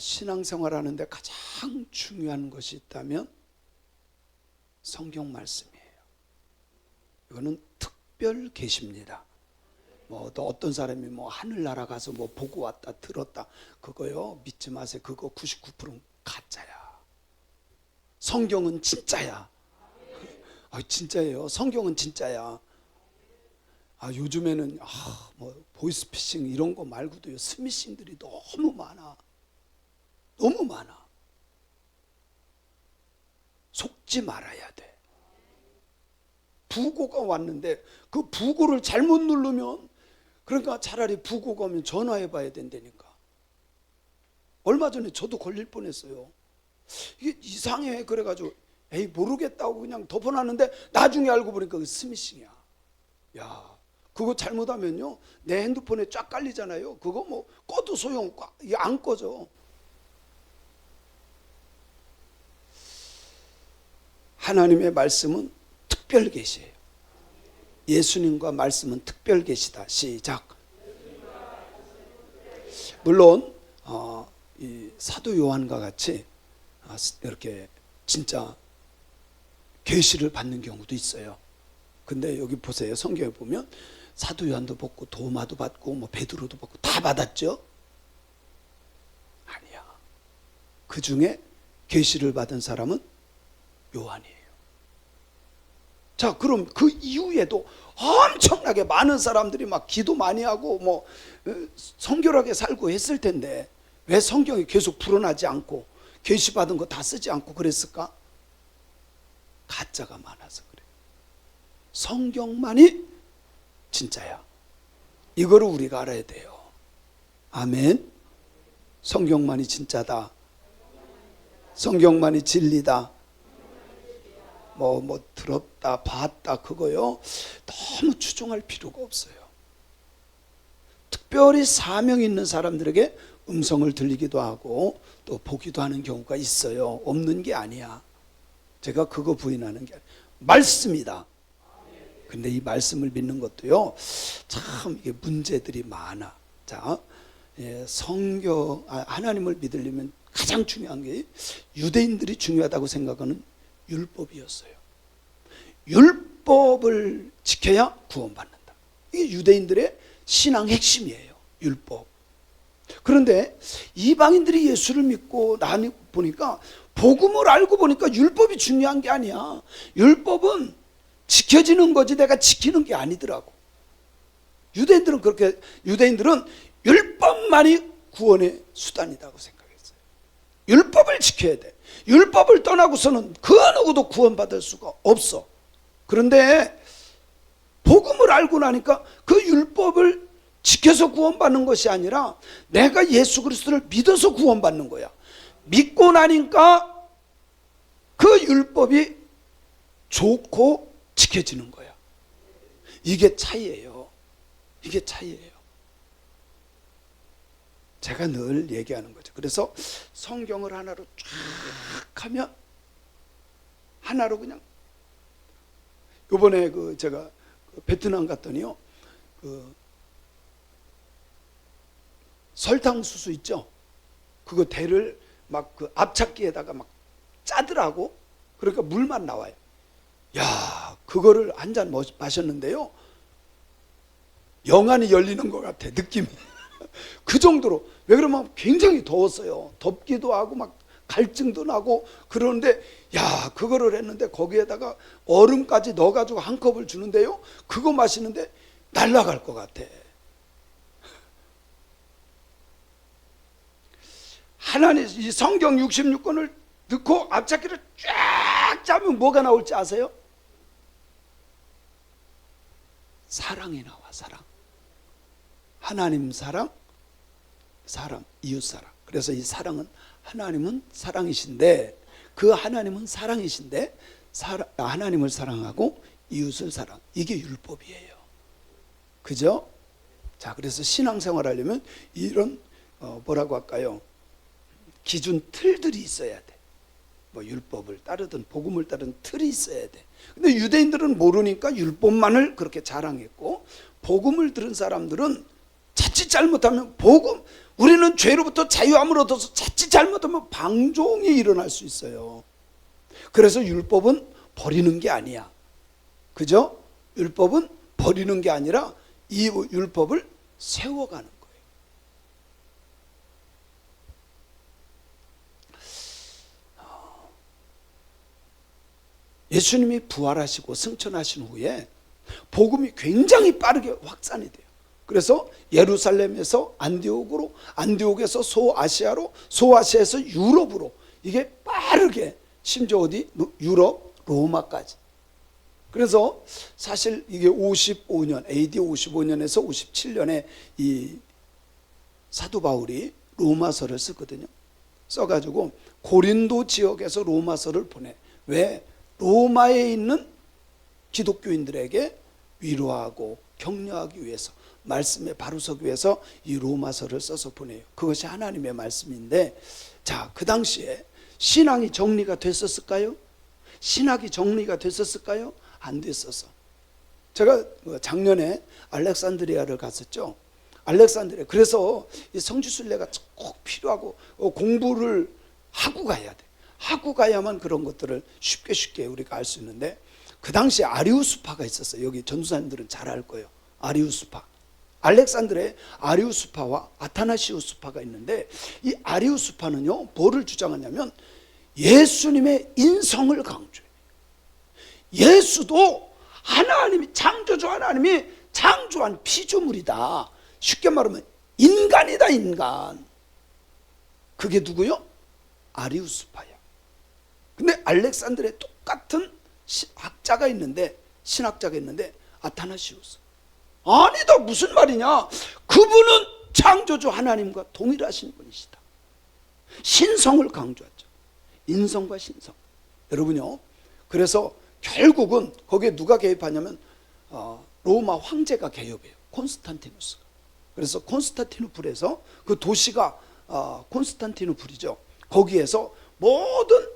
신앙생활 하는데 가장 중요한 것이 있다면 성경 말씀이에요. 이거는 특별 계시입니다. 뭐 또 어떤 사람이 뭐 하늘나라 가서 뭐 보고 왔다 들었다 그거요 믿지 마세요. 그거 99%는 가짜야. 성경은 진짜야. 아 진짜예요. 성경은 진짜야. 아 요즘에는 아 뭐 보이스피싱 이런 거 말고도요 스미싱들이 너무 많아. 너무 많아. 속지 말아야 돼. 부고가 왔는데 그 부고를 잘못 누르면 그러니까 차라리 부고가 오면 전화해 봐야 된다니까. 얼마 전에 저도 걸릴 뻔했어요. 이게 이상해 그래가지고 에이 모르겠다고 그냥 덮어놨는데 나중에 알고 보니까 그 스미싱이야. 야 그거 잘못하면요 내 핸드폰에 쫙 깔리잖아요. 그거 뭐 꺼도 소용 없고 이게 안 꺼져. 하나님의 말씀은 특별 계시예요. 예수님과 말씀은 특별 계시다. 시작. 물론 어, 이 사도 요한과 같이 아, 이렇게 진짜 계시를 받는 경우도 있어요. 근데 여기 보세요. 성경에 보면 사도 요한도 받고 도마도 받고 뭐 베드로도 받고 다 받았죠? 아니야. 그 중에 계시를 받은 사람은 요한이에요. 자, 그럼 그 이후에도 엄청나게 많은 사람들이 막 기도 많이 하고 뭐 어, 성결하게 살고 했을 텐데 왜 성경이 계속 불어나지 않고 계시 받은 거 다 쓰지 않고 그랬을까? 가짜가 많아서 그래. 성경만이 진짜야. 이거를 우리가 알아야 돼요. 아멘. 성경만이 진짜다. 성경만이 진리다. 뭐, 뭐, 들었다, 봤다, 그거요. 너무 추종할 필요가 없어요. 특별히 사명 있는 사람들에게 음성을 들리기도 하고 또 보기도 하는 경우가 있어요. 없는 게 아니야. 제가 그거 부인하는 게 아니야. 말씀이다. 근데 이 말씀을 믿는 것도요, 참 이게 문제들이 많아. 자, 예, 성경, 아, 하나님을 믿으려면 가장 중요한 게 유대인들이 중요하다고 생각하는 율법이었어요. 율법을 지켜야 구원받는다. 이게 유대인들의 신앙 핵심이에요. 율법. 그런데 이방인들이 예수를 믿고 나니 보니까 복음을 알고 보니까 율법이 중요한 게 아니야. 율법은 지켜지는 거지 내가 지키는 게 아니더라고. 유대인들은 그렇게 유대인들은 율법만이 구원의 수단이라고 생각했어요. 율법을 지켜야 돼. 율법을 떠나고서는 그 누구도 구원받을 수가 없어. 그런데 복음을 알고 나니까 그 율법을 지켜서 구원받는 것이 아니라 내가 예수 그리스도를 믿어서 구원받는 거야. 믿고 나니까 그 율법이 좋고 지켜지는 거야. 이게 차이예요. 이게 차이예요. 제가 늘 얘기하는 거죠. 그래서 성경을 하나로 쫙 하면 하나로 그냥 요번에 그 제가 그 베트남 갔더니요. 그 설탕 수수 있죠? 그거 대를 막 그 앞찾기에다가 막 짜더라고. 그러니까 물만 나와요. 야, 그거를 한 잔 마셨는데요. 영안이 열리는 것 같아, 느낌이. 그 정도로. 왜 그러면 굉장히 더웠어요. 덥기도 하고 막 갈증도 나고 그러는데 야, 그거를 했는데 거기에다가 얼음까지 넣어가지고 한 컵을 주는데요. 그거 마시는데 날아갈 것 같아. 하나님 이 성경 66권을 넣고 앞잡기를 쫙 짜면 뭐가 나올지 아세요? 사랑이 나와 사랑. 하나님 사랑, 사랑. 그래서 이 사랑은 하나님은 사랑이신데 그 하나님은 사랑이신데 사랑, 하나님을 사랑하고 이웃을 사랑. 이게 율법이에요. 그죠? 자, 그래서 신앙생활 하려면 이런 어, 뭐라고 할까요? 기준 틀들이 있어야 돼. 뭐 율법을 따르든 복음을 따르든 틀이 있어야 돼. 근데 유대인들은 모르니까 율법만을 그렇게 자랑했고 복음을 들은 사람들은 자칫 잘못하면 복음 우리는 죄로부터 자유함을 얻어서 자칫 잘못하면 방종이 일어날 수 있어요. 그래서 율법은 버리는 게 아니야. 그죠? 율법은 버리는 게 아니라 이 율법을 세워가는 거예요. 예수님이 부활하시고 승천하신 후에 복음이 굉장히 빠르게 확산이 돼요. 그래서 예루살렘에서 안디옥으로, 안디옥에서 소아시아로, 소아시아에서 유럽으로 이게 빠르게 심지어 어디 유럽 로마까지. 그래서 사실 이게 55년 AD 55년에서 57년에 이 사도 바울이 로마서를 쓰거든요. 써가지고 고린도 지역에서 로마서를 보내. 왜 로마에 있는 기독교인들에게 위로하고 격려하기 위해서 말씀에 바로 서기 위해서 이 로마서를 써서 보내요. 그것이 하나님의 말씀인데 자, 그 당시에 신앙이 정리가 됐었을까요? 신학이 정리가 됐었을까요? 안 됐었어. 제가 작년에 알렉산드리아를 갔었죠. 알렉산드리아. 그래서 이 성지순례가 꼭 필요하고 어, 공부를 하고 가야 돼. 하고 가야만 그런 것들을 쉽게 쉽게 우리가 알 수 있는데 그 당시에 아리우스파가 있었어요. 여기 전도사님들은 잘 알 거예요. 아리우스파. 알렉산드레 아리우스파와 아타나시우스파가 있는데 이 아리우스파는요 뭐를 주장하냐면 예수님의 인성을 강조해. 예수도 하나님이 창조주 하나님이 창조한 피조물이다. 쉽게 말하면 인간이다 인간. 그게 누구요? 아리우스파야. 근데 알렉산드레 똑같은 학자가 있는데 신학자가 있는데 아타나시우스. 아니다 무슨 말이냐? 그분은 창조주 하나님과 동일하신 분이시다. 신성을 강조하죠. 인성과 신성. 여러분요. 그래서 결국은 거기에 누가 개입하냐면 어, 로마 황제가 개입해요. 콘스탄티누스가. 그래서 콘스탄티누플에서 그 도시가 어, 콘스탄티누플이죠. 거기에서 모든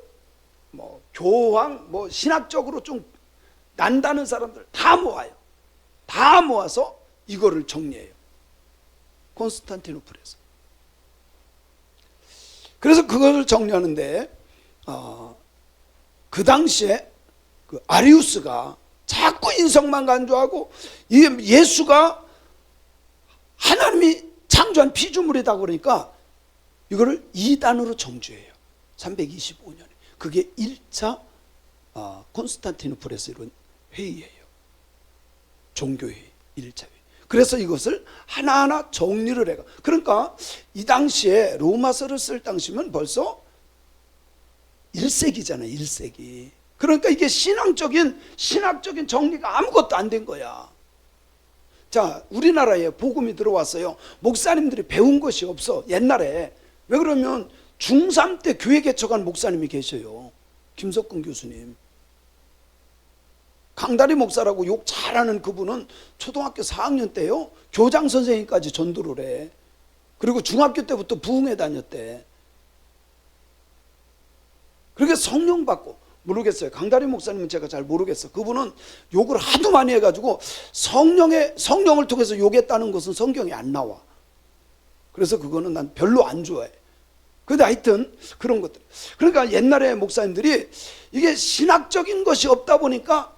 뭐 교황 뭐 신학적으로 좀 난다는 사람들 다 모아요. 다 모아서 이거를 정리해요. 콘스탄티노플에서. 그래서 그것을 정리하는데 어, 그 당시에 그 아리우스가 자꾸 인성만 간주하고 예수가 하나님이 창조한 피조물이다 그러니까 이거를 이단으로 정죄해요. 325년에. 그게 1차 어, 콘스탄티노플에서 이룬 회의예요. 1차 회의. 그래서 이것을 하나하나 정리를 해가. 그러니까 이 당시에 로마서를 쓸 당시면 벌써 1세기잖아요. 1세기. 그러니까 이게 신앙적인 신학적인 정리가 아무것도 안 된 거야. 자, 우리나라에 복음이 들어왔어요. 목사님들이 배운 것이 없어. 옛날에. 왜 그러면 중3 때 교회 개척한 목사님이 계셔요. 김석근 교수님. 강다리 목사라고 욕 잘하는 그분은 초등학교 4학년 때요. 교장 선생님까지 전도를 해. 그리고 중학교 때부터 부흥회 다녔대. 그렇게 성령 받고 모르겠어요. 강다리 목사님은 제가 잘 모르겠어. 그분은 욕을 하도 많이 해가지고 성령의 성령을 통해서 욕했다는 것은 성경에 안 나와. 그래서 그거는 난 별로 안 좋아해. 근데 하여튼 그런 것들. 그러니까 옛날에 목사님들이 이게 신학적인 것이 없다 보니까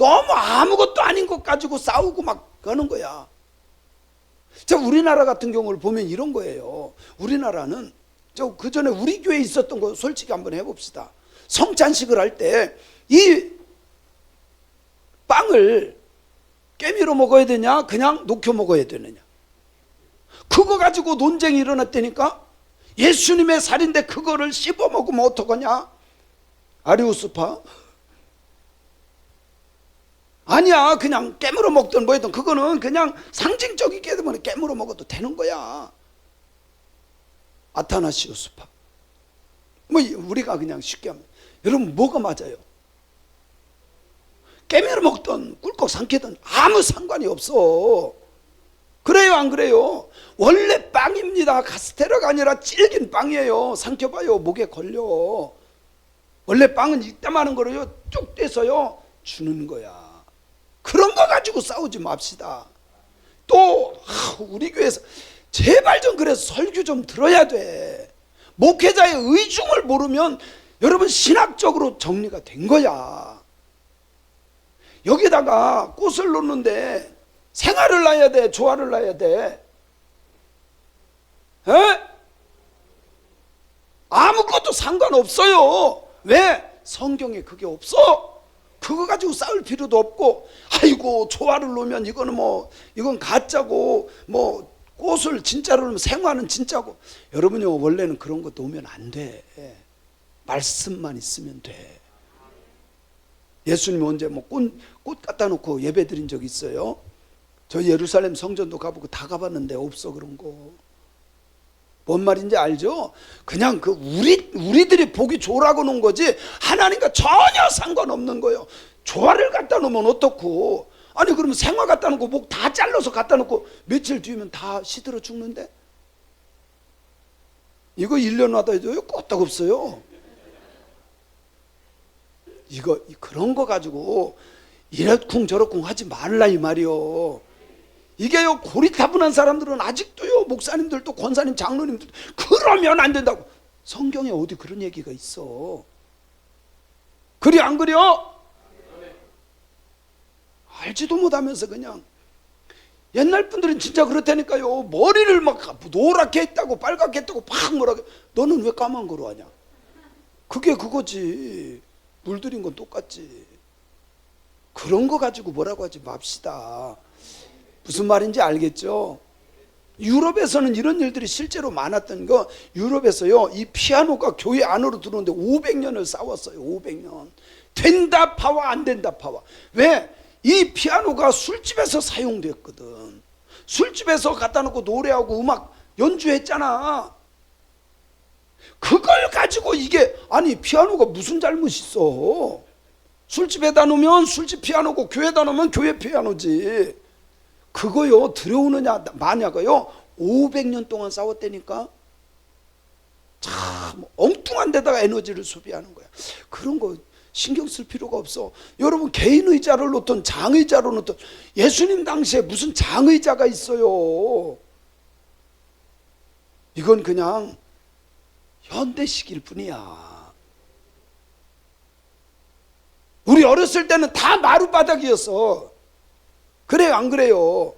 너무 아무것도 아닌 것 가지고 싸우고 막 그러는 거야. 자, 우리나라 같은 경우를 보면 이런 거예요. 우리나라는 저 그 전에 우리 교회에 있었던 거 솔직히 한번 해봅시다. 성찬식을 할 때 이 빵을 깨미로 먹어야 되냐, 그냥 녹여 먹어야 되느냐. 그거 가지고 논쟁이 일어났다니까? 예수님의 살인데 그거를 씹어 먹으면 어떡하냐? 아리우스파? 아니야, 그냥 깨물어 먹든 뭐든 그거는 그냥 상징적이기 때문에 깨물어 먹어도 되는 거야. 아타나시우스파. 뭐 우리가 그냥 쉽게 하면 여러분 뭐가 맞아요? 깨물어 먹든 꿀꺽 삼키든 아무 상관이 없어. 그래요, 안 그래요? 원래 빵입니다. 카스테라가 아니라 질긴 빵이에요. 삼켜봐요. 목에 걸려. 원래 빵은 이따만한 거로요. 쭉 떼서요. 주는 거야. 그런 거 가지고 싸우지 맙시다. 또 아, 우리 교회에서 제발 좀 그래서 설교 좀 들어야 돼. 목회자의 의중을 모르면 여러분 신학적으로 정리가 된 거야. 여기다가 꽃을 놓는데 생화를 놔야 돼, 조화를 놔야 돼. 에? 아무것도 상관없어요. 왜? 성경에 그게 없어. 그거 가지고 싸울 필요도 없고, 아이고, 조화를 놓으면 이거는 뭐, 이건 가짜고, 뭐, 꽃을 진짜로 놓으면 생화는 진짜고. 여러분요, 원래는 그런 거 놓으면 안 돼. 말씀만 있으면 돼. 예수님 언제 뭐 꽃, 꽃 갖다 놓고 예배 드린 적 있어요? 저 예루살렘 성전도 가보고 다 가봤는데 없어 그런 거. 뭔 말인지 알죠? 그냥 그 우리 우리들이 보기 좋으라고 놓은 거지 하나님과 전혀 상관없는 거예요. 조화를 갖다 놓으면 어떻고? 아니 그러면 생화 갖다 놓고 목 다 잘라서 갖다 놓고 며칠 뒤면 다 시들어 죽는데? 이거 1년 와다 해줘요? 껐다고 없어요. 이거 그런 거 가지고 이렇쿵 저렇쿵 하지 말라 이 말이요. 이게요 고리타분한 사람들은 아직도요 목사님들도 권사님 장로님들 그러면 안 된다고. 성경에 어디 그런 얘기가 있어? 그리 안 그려? 알지도 못하면서 그냥. 옛날 분들은 진짜 그렇다니까요. 머리를 막 노랗게 했다고 빨갛게 했다고 팍 뭐라고. 너는 왜 까만 거로 하냐? 그게 그거지. 물들인 건 똑같지. 그런 거 가지고 뭐라고 하지 맙시다 무슨 말인지 알겠죠? 유럽에서는 이런 일들이 실제로 많았던 거 유럽에서요 이 피아노가 교회 안으로 들어오는데 500년을 싸웠어요 500년. 된다 파와 안 된다 파와. 왜? 이 피아노가 술집에서 사용됐거든. 술집에서 갖다 놓고 노래하고 음악 연주했잖아. 그걸 가지고 이게 아니 피아노가 무슨 잘못이 있어? 술집에다 놓으면 술집 피아노고 교회에다 놓으면 교회 피아노지 그거요 들여오느냐 마냐가요? 500년 동안 싸웠다니까? 참 엉뚱한 데다가 에너지를 소비하는 거야. 그런 거 신경 쓸 필요가 없어. 여러분 개인 의자를 놓든 장 의자로 놓든 예수님 당시에 무슨 장 의자가 있어요? 이건 그냥 현대식일 뿐이야. 우리 어렸을 때는 다 마룻바닥이었어 그래요, 안 그래요?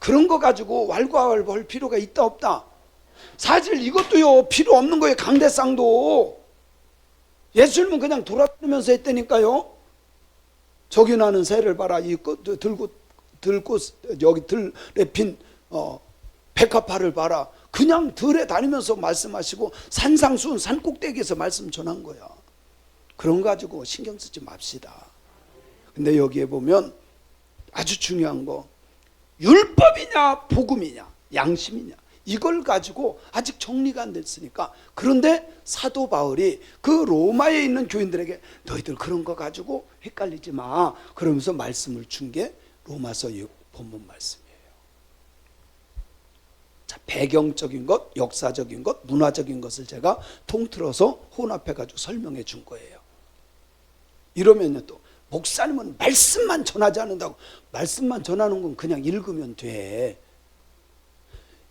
그런 거 가지고 왈가왈부할 필요가 있다 없다. 사실 이것도요 필요 없는 거예요. 강대상도 예수님은 그냥 돌아다니면서 했다니까요. 저기 나는 새를 봐라. 이 꽃, 들고 들고 여기 들에 핀 어, 백합화를 봐라. 그냥 들에 다니면서 말씀하시고 산상수훈 산 꼭대기에서 말씀 전한 거야. 그런 거 가지고 신경 쓰지 맙시다. 근데 여기에 보면 아주 중요한 거 율법이냐 복음이냐 양심이냐 이걸 가지고 아직 정리가 안 됐으니까 그런데 사도 바울이 그 로마에 있는 교인들에게 너희들 그런 거 가지고 헷갈리지 마 그러면서 말씀을 준 게 로마서 본문 말씀이에요. 자 배경적인 것, 역사적인 것, 문화적인 것을 제가 통틀어서 혼합해 가지고 설명해 준 거예요. 이러면요 또 목사님은 말씀만 전하지 않는다고 말씀만 전하는 건 그냥 읽으면 돼.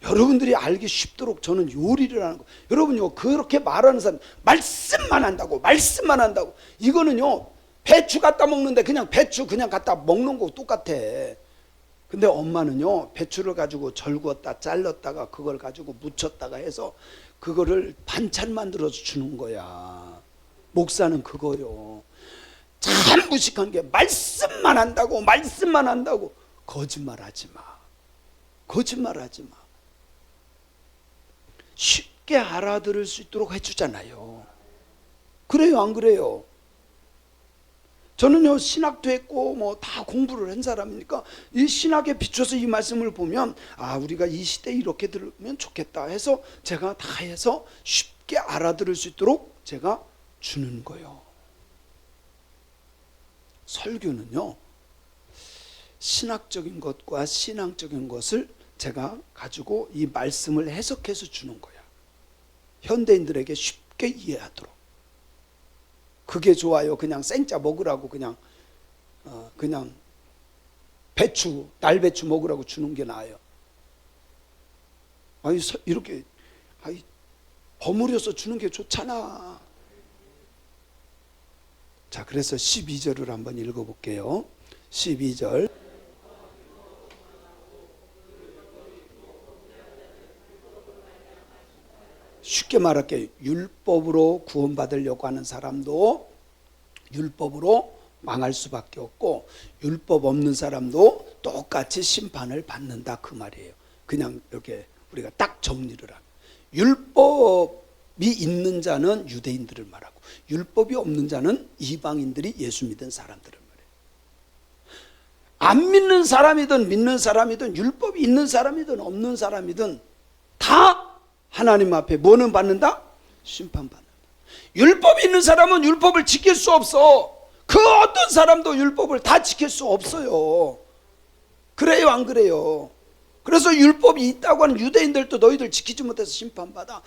여러분들이 알기 쉽도록 저는 요리를 하는 거. 여러분요 그렇게 말하는 사람 말씀만 한다고 말씀만 한다고 이거는요 배추 갖다 먹는데 그냥 배추 그냥 갖다 먹는 거 똑같아. 근데 엄마는요 배추를 가지고 절구었다 잘랐다가 그걸 가지고 무쳤다가 해서 그거를 반찬 만들어서 주는 거야. 목사는 그거요. 참 무식한 게 말씀만 한다고 말씀만 한다고 거짓말하지 마. 거짓말하지 마. 쉽게 알아들을 수 있도록 해주잖아요. 그래요, 안 그래요? 저는요 신학도 했고 뭐 다 공부를 한 사람이니까 이 신학에 비춰서 이 말씀을 보면 아 우리가 이 시대에 이렇게 들으면 좋겠다 해서 제가 다 해서 쉽게 알아들을 수 있도록 제가 주는 거예요. 설교는요, 신학적인 것과 신앙적인 것을 제가 가지고 이 말씀을 해석해서 주는 거야. 현대인들에게 쉽게 이해하도록. 그게 좋아요. 그냥 생짜 먹으라고 그냥, 어, 그냥 배추, 날배추 먹으라고 주는 게 나아요. 서- 이렇게 아이 버무려서 주는 게 좋잖아. 자, 그래서 12절을 한번 읽어 볼게요. 12절. 쉽게 말할게 율법으로 구원받으려고 하는 사람도 율법으로 망할 수밖에 없고 율법 없는 사람도 똑같이 심판을 받는다 그 말이에요. 그냥 이렇게 우리가 딱 정리를 하면 율법 이 있는 자는 유대인들을 말하고 율법이 없는 자는 이방인들이 예수 믿은 사람들을 말해요. 안 믿는 사람이든 믿는 사람이든 율법이 있는 사람이든 없는 사람이든 다 하나님 앞에 뭐는 받는다? 심판받는다. 율법이 있는 사람은 율법을 지킬 수 없어. 그 어떤 사람도 율법을 다 지킬 수 없어요. 그래요, 안 그래요? 그래서 율법이 있다고 하는 유대인들도 너희들 지키지 못해서 심판받아.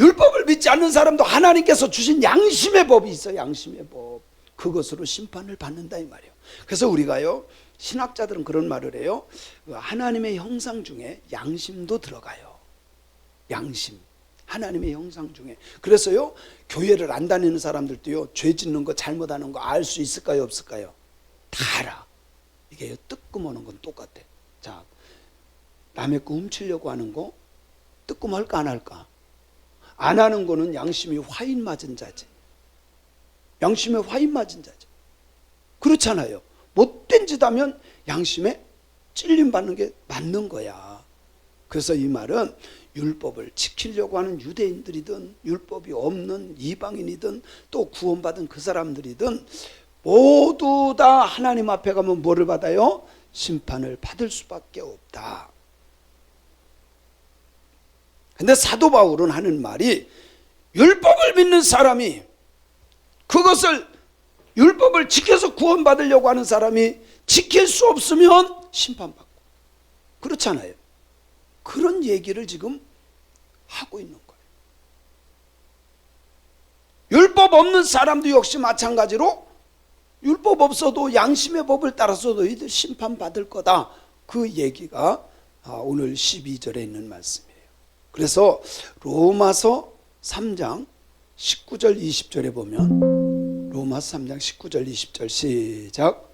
율법을 믿지 않는 사람도 하나님께서 주신 양심의 법이 있어요. 양심의 법. 그것으로 심판을 받는다 이 말이에요. 그래서 우리가요. 신학자들은 그런 말을 해요. 하나님의 형상 중에 양심도 들어가요. 양심. 하나님의 형상 중에. 그래서요. 교회를 안 다니는 사람들도요. 죄 짓는 거 잘못하는 거 알 수 있을까요, 없을까요? 다 알아. 이게 뜨끔하는 건 똑같아. 자, 남의 거 훔치려고 하는 거 뜨끔할까 안 할까? 안 하는 거는 양심이 화인 맞은 자지. 양심에 화인 맞은 자지. 그렇잖아요. 못된 짓 하면 양심에 찔림 받는 게 맞는 거야. 그래서 이 말은 율법을 지키려고 하는 유대인들이든 율법이 없는 이방인이든 또 구원받은 그 사람들이든 모두 다 하나님 앞에 가면 뭐를 받아요? 심판을 받을 수밖에 없다. 근데 사도 바울은 하는 말이 율법을 믿는 사람이 그것을 율법을 지켜서 구원받으려고 하는 사람이 지킬 수 없으면 심판받고 그렇잖아요. 그런 얘기를 지금 하고 있는 거예요. 율법 없는 사람도 역시 마찬가지로 율법 없어도 양심의 법을 따라서 너희들 심판받을 거다. 그 얘기가 아, 오늘 12절에 있는 말씀이에요. 그래서 로마서 3장 19절 20절에 보면 로마서 3장 19절 20절 시작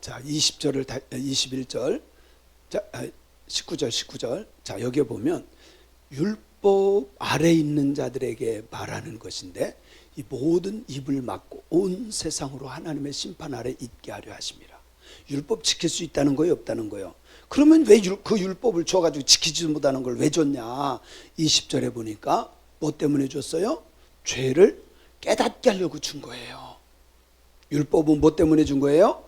자, 20절을 다, 21절. 자, 19절 19절. 자, 여기 보면 율법 아래 있는 자들에게 말하는 것인데 이 모든 입을 막고 온 세상으로 하나님의 심판 아래 있게 하려 하심이라. 율법 지킬 수 있다는 거예요, 없다는 거예요. 그러면 왜 그 율법을 줘 가지고 지키지 못하는 걸 왜 줬냐? 20절에 보니까 뭐 때문에 줬어요? 죄를 깨닫게 하려고 준 거예요. 율법은 뭐 때문에 준 거예요?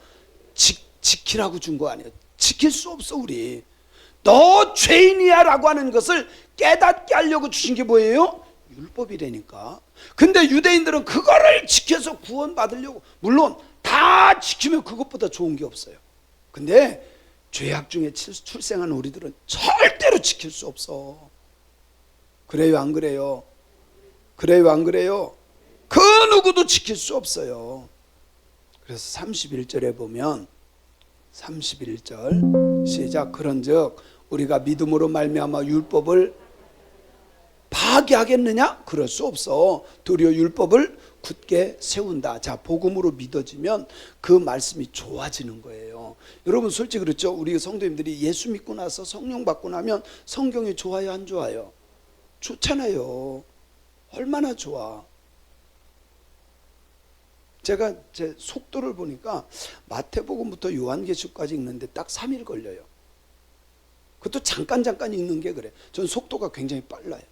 지, 지키라고 준 거 아니에요. 지킬 수 없어 우리. 너 죄인이야라고 하는 것을 깨닫게 하려고 주신 게 뭐예요? 율법이라니까. 근데 유대인들은 그거를 지켜서 구원받으려고 물론 다 지키면 그것보다 좋은 게 없어요. 근데 죄악 중에 칠- 출생한 우리들은 절대로 지킬 수 없어. 그래요, 안 그래요? 그래요, 안 그래요? 그 누구도 지킬 수 없어요. 그래서 31절에 보면 31절 시작 그런즉 우리가 믿음으로 말미암아 율법을 파괴하겠느냐? 그럴 수 없어. 도리어 율법을 굳게 세운다. 자, 복음으로 믿어지면 그 말씀이 좋아지는 거예요. 여러분 솔직히 그렇죠? 우리 성도님들이 예수 믿고 나서 성령 받고 나면 성경이 좋아요, 안 좋아요? 좋잖아요. 얼마나 좋아. 제가 제 속도를 보니까 마태복음부터 요한계시까지 읽는데 딱 3일 걸려요. 그것도 잠깐 잠깐 읽는 게 그래. 전 속도가 굉장히 빨라요.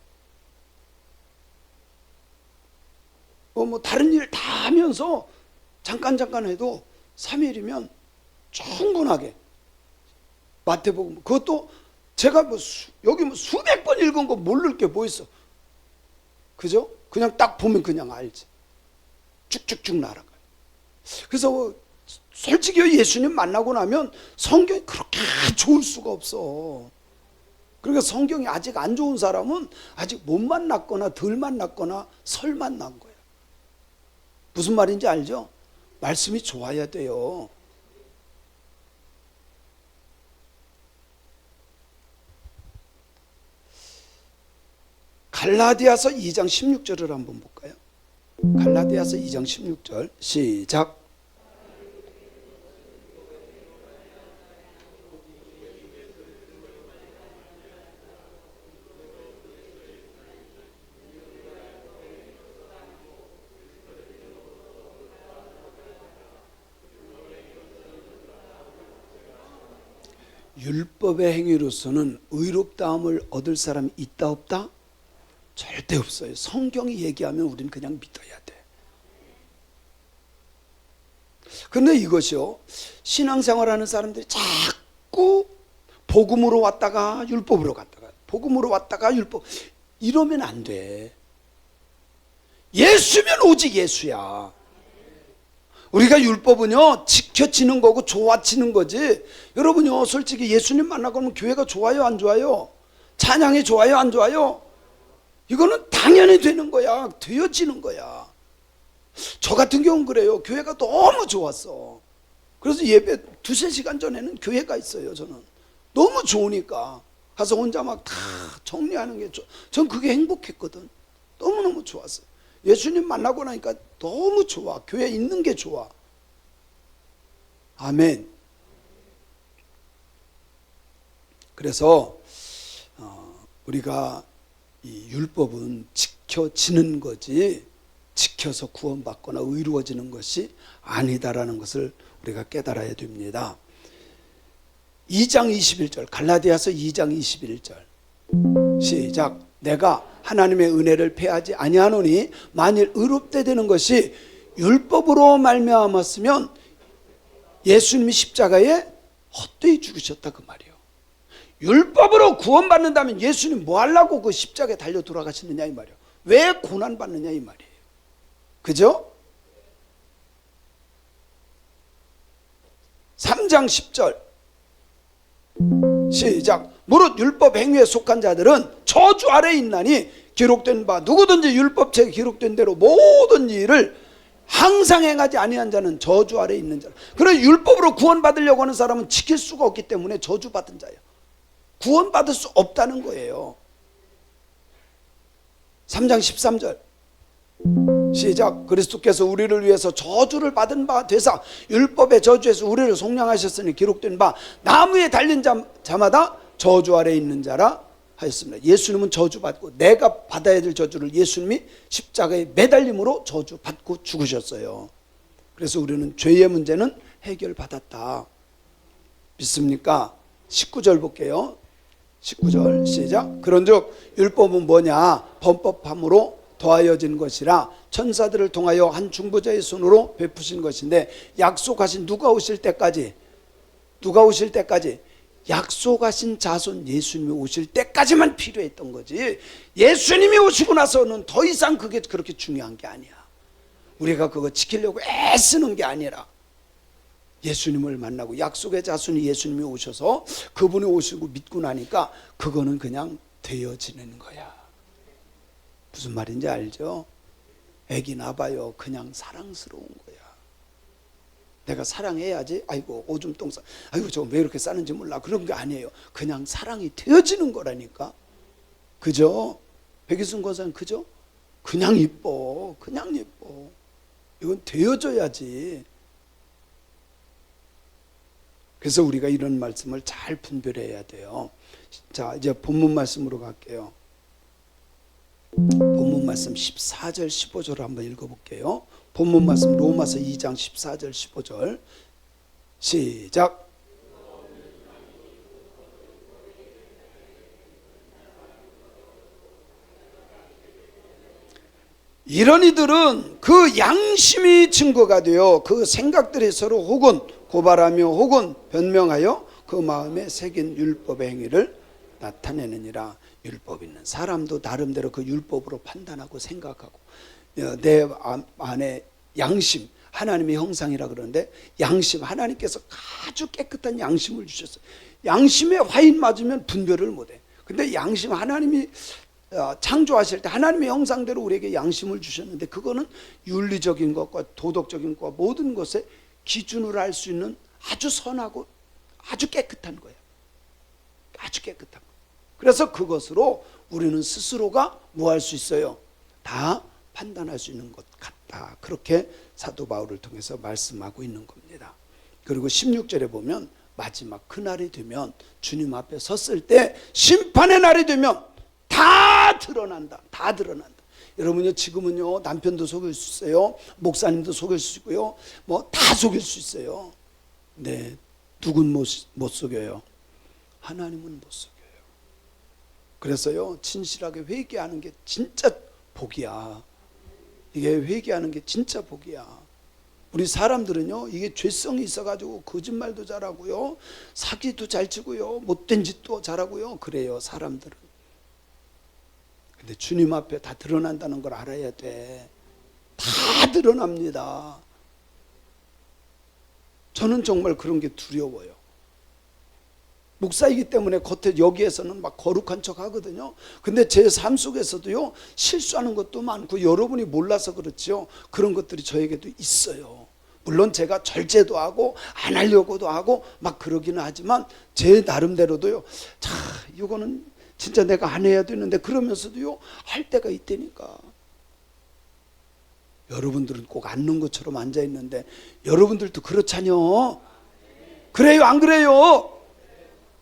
어, 뭐 다른 일 다 하면서 잠깐 잠깐 해도 3일이면 충분하게 마태복음 그것도 제가 뭐 수, 여기 뭐 수백 번 읽은 거 모를 게 뭐 있어. 그죠? 그냥 딱 보면 그냥 알지. 쭉쭉쭉 날아가요. 그래서 솔직히 예수님 만나고 나면 성경이 그렇게 좋을 수가 없어. 그러니까 성경이 아직 안 좋은 사람은 아직 못 만났거나 덜 만났거나 설 만난 거야. 무슨 말인지 알죠? 말씀이 좋아야 돼요. 갈라디아서 2장 16절을 한번 볼까요? 갈라디아서 2장 16절 시작. 율법의 행위로서는 의롭다함을 얻을 사람이 있다 없다? 절대 없어요. 성경이 얘기하면 우리는 그냥 믿어야 돼. 근데 이것이요. 신앙생활하는 사람들이 자꾸 복음으로 왔다가 율법으로 갔다가 복음으로 왔다가 율법 이러면 안 돼. 예수면 오직 예수야. 우리가 율법은요 지켜지는 거고 좋아지는 거지. 여러분요 솔직히 예수님 만나고 하면 교회가 좋아요 안 좋아요? 찬양이 좋아요 안 좋아요? 이거는 당연히 되는 거야. 되어지는 거야. 저 같은 경우는 그래요. 교회가 너무 좋았어. 그래서 예배 두세 시간 전에는 교회가 있어요. 저는 너무 좋으니까 가서 혼자 막 다 정리하는 게 좋. 전 그게 행복했거든. 너무 너무 좋았어요. 예수님 만나고 나니까 너무 좋아. 교회 있는 게 좋아. 아멘. 그래서 어, 우리가 이 율법은 지켜지는 거지 지켜서 구원받거나 의루어지는 것이 아니다라는 것을 우리가 깨달아야 됩니다. 2장 21절 갈라디아서 2장 21절 시작 내가 하나님의 은혜를 패하지 아니하노니 만일 의롭게 되는 것이 율법으로 말미암았으면 예수님이 십자가에 헛되이 죽으셨다 그 말이에요. 율법으로 구원받는다면 예수님 뭐 하려고 그 십자가에 달려 돌아가시느냐 이 말이에요. 왜 고난 받느냐 이 말이에요. 그죠? 3장 10절 시작 무릇 율법 행위에 속한 자들은 저주 아래 있나니 기록된 바 누구든지 율법책에 기록된 대로 모든 일을 항상 행하지 아니한 자는 저주 아래 있는 자라. 그래 율법으로 구원받으려고 하는 사람은 지킬 수가 없기 때문에 저주받은 자예요. 구원받을 수 없다는 거예요. 3장 13절 시작 그리스도께서 우리를 위해서 저주를 받은 바 되사 율법의 저주에서 우리를 속량하셨으니 기록된 바 나무에 달린 자, 자마다 저주 아래 있는 자라 하였습니다. 예수님은 저주받고 내가 받아야 될 저주를 예수님이 십자가에 매달림으로 저주받고 죽으셨어요. 그래서 우리는 죄의 문제는 해결받았다. 믿습니까? 19절 볼게요. 19절 시작. 그런즉 율법은 뭐냐? 범법함으로 더하여진 것이라 천사들을 통하여 한 중보자의 손으로 베푸신 것인데 약속하신 누가 오실 때까지 누가 오실 때까지 약속하신 자손 예수님이 오실 때까지만 필요했던 거지. 예수님이 오시고 나서는 더 이상 그게 그렇게 중요한 게 아니야. 우리가 그거 지키려고 애쓰는 게 아니라 예수님을 만나고 약속의 자손이 예수님이 오셔서 그분이 오시고 믿고 나니까 그거는 그냥 되어지는 거야. 무슨 말인지 알죠? 애기 나봐요. 그냥 사랑스러운 거야. 내가 사랑해야지. 아이고 오줌 똥 싸. 아이고 저왜 이렇게 싸는지 몰라. 그런 게 아니에요. 그냥 사랑이 되어지는 거라니까. 그죠? 백이순 권사는 그죠? 그냥 이뻐. 그냥 이뻐. 이건 되어져야지. 그래서 우리가 이런 말씀을 잘 분별해야 돼요. 자, 이제 본문 말씀으로 갈게요. 본문 말씀 14절 15절을 한번 읽어볼게요. 본문 말씀 로마서 2장 14절 15절 시작. 이런 이들은 그 양심이 증거가 되어 그 생각들이 서로 혹은 고발하며 혹은 변명하여 그 마음에 새긴 율법의 행위를 나타내느니라 율법 있는 사람도 나름대로 그 율법으로 판단하고 생각하고 어, 내 안에 양심 하나님의 형상이라 그러는데 양심 하나님께서 아주 깨끗한 양심을 주셨어요. 양심에 화인 맞으면 분별을 못해. 근데 양심 하나님이 어, 창조하실 때 하나님의 형상대로 우리에게 양심을 주셨는데 그거는 윤리적인 것과 도덕적인 것과 모든 것에 기준으로 할수 있는 아주 선하고 아주 깨끗한 거예요. 아주 깨끗한 거. 그래서 그것으로 우리는 스스로가 뭐 할 수 있어요? 다 판단할 수 있는 것 같다. 그렇게 사도 바울을 통해서 말씀하고 있는 겁니다. 그리고 16절에 보면 마지막 그날이 되면 주님 앞에 섰을 때 심판의 날이 되면 다 드러난다. 다 드러난다. 여러분요 지금은요 남편도 속일 수 있어요. 목사님도 속일 수 있고요. 뭐 다 속일 수 있어요. 네, 누군 못, 못 속여요. 하나님은 못 속여요. 그래서요 진실하게 회개하는 게 진짜 복이야. 이게 회개하는 게 진짜 복이야. 우리 사람들은요 이게 죄성이 있어가지고 거짓말도 잘하고요 사기도 잘 치고요 못된 짓도 잘하고요 그래요 사람들은. 근데 주님 앞에 다 드러난다는 걸 알아야 돼. 다 드러납니다. 저는 정말 그런 게 두려워요. 목사이기 때문에 겉에 여기에서는 막 거룩한 척 하거든요. 근데 제 삶 속에서도요, 실수하는 것도 많고 여러분이 몰라서 그렇지요. 그런 것들이 저에게도 있어요. 물론 제가 절제도 하고 안 하려고도 하고 막 그러기는 하지만 제 나름대로도요. 자, 이거는 진짜 내가 안 해야 되는데 그러면서도요. 할 때가 있다니까. 여러분들은 꼭 앉는 것처럼 앉아 있는데 여러분들도 그렇잖요. 그래요, 안 그래요?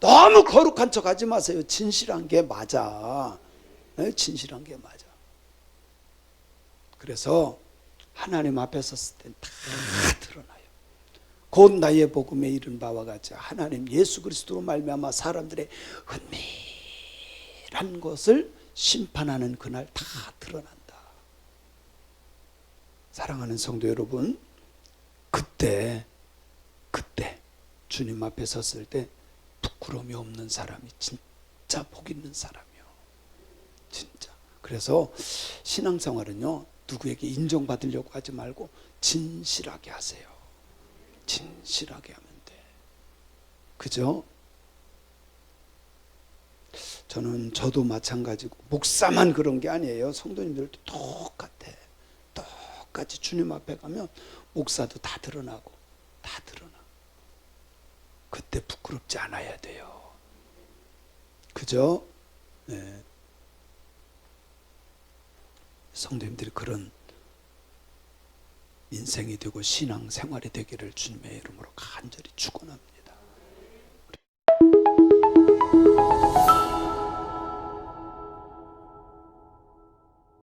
너무 거룩한 척 하지 마세요. 진실한 게 맞아. 네, 진실한 게 맞아. 그래서 하나님 앞에 섰을 땐 다 드러나요. 곧 나의 복음에 이른 바와 같이 하나님 예수 그리스도로 말미암아 사람들의 은밀 한 것을 심판하는 그날 다 드러난다. 사랑하는 성도 여러분, 그때 그때 주님 앞에 섰을 때 부끄러움이 없는 사람이 진짜 복 있는 사람이요. 진짜. 그래서 신앙생활은요, 누구에게 인정받으려고 하지 말고 진실하게 하세요. 진실하게 하면 돼. 그죠? 저는 저도 마찬가지고 목사만 그런 게 아니에요. 성도님들도 똑같아. 똑같이 주님 앞에 가면 목사도 다 드러나고 다 드러나. 그때 부끄럽지 않아야 돼요. 그죠? 네. 성도님들이 그런 인생이 되고 신앙 생활이 되기를 주님의 이름으로 간절히